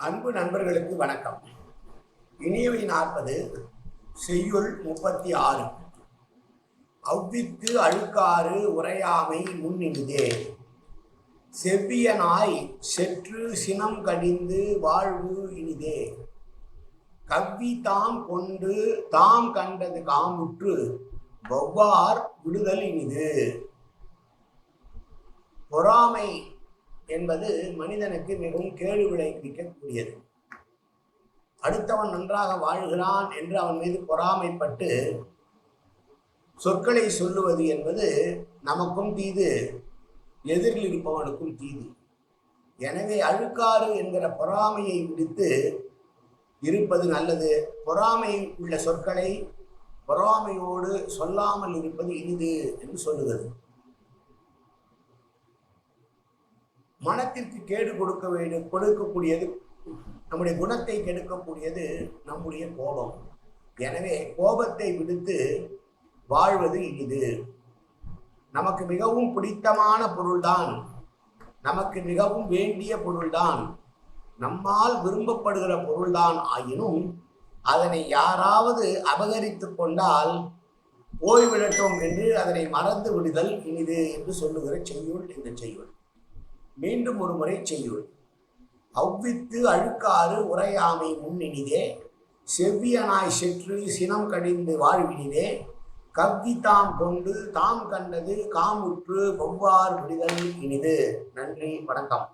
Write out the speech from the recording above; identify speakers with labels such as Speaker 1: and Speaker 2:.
Speaker 1: அன்பு நண்பர்களுக்கு வணக்கம். இனியவை நாற்பது செய்யுள் முப்பத்தி ஆறு. அவ்வித்து அழுக்காறு உரையாமை முன்னிடுதே. செவ்வியனாய் செற்று சினம் கடிந்து வாழ்வு இனிதே. கவ்வி தாம் கொண்டு தாம் கண்டது காமுற்று வௌவார் விடுதல் இனிது. பொறாமை என்பது மனிதனுக்கு மிகவும் கேடு விளைவிக்கக்கூடியது. அடுத்தவன் நன்றாக வாழ்கிறான் என்று அவன் மீது பொறாமைப்பட்டு சொற்களை சொல்லுவது என்பது நமக்கும் தீது எதிரில் இருப்பவனுக்கும் தீது. எனவே அழுக்காறு என்கிற பொறாமையை விடுத்து இருப்பது நல்லது. பொறாமை உள்ள சொற்களை பொறாமையோடு சொல்லாமல் இருப்பது இனிது என்று சொல்லுகிறது. மனத்திற்கு கேடு கொடுக்க வேண்டும் கொடுக்கக்கூடியது நம்முடைய குணத்தை கெடுக்கக்கூடியது நம்முடைய கோபம். எனவே கோபத்தை விடுத்து வாழ்வது இது. நமக்கு மிகவும் பிடித்தமான பொருள்தான். நமக்கு மிகவும் வேண்டிய பொருள்தான். நம்மால் விரும்பப்படுகிற பொருள்தான் ஆயினும் அதனை யாராவது அபகரித்து கொண்டால் ஓய்விடட்டும் என்று அதனை மறந்து விடுதல் இனிது என்று சொல்லுகிற செய்யுள் இந்த செய்யுள். மீண்டும் ஒரு முறை செய்யுள். அவ்வித்து அழுக்காறு உரையாமை முன்னினிதே செவ்வியனாய் செற்று சினம் கடிந்து வாழ்வினிதே கவ்வி தாம் கொண்டு தாம் கண்டது காமுற்று ஒவ்வாறு விடுதல் இனிது. நன்றி வணக்கம்.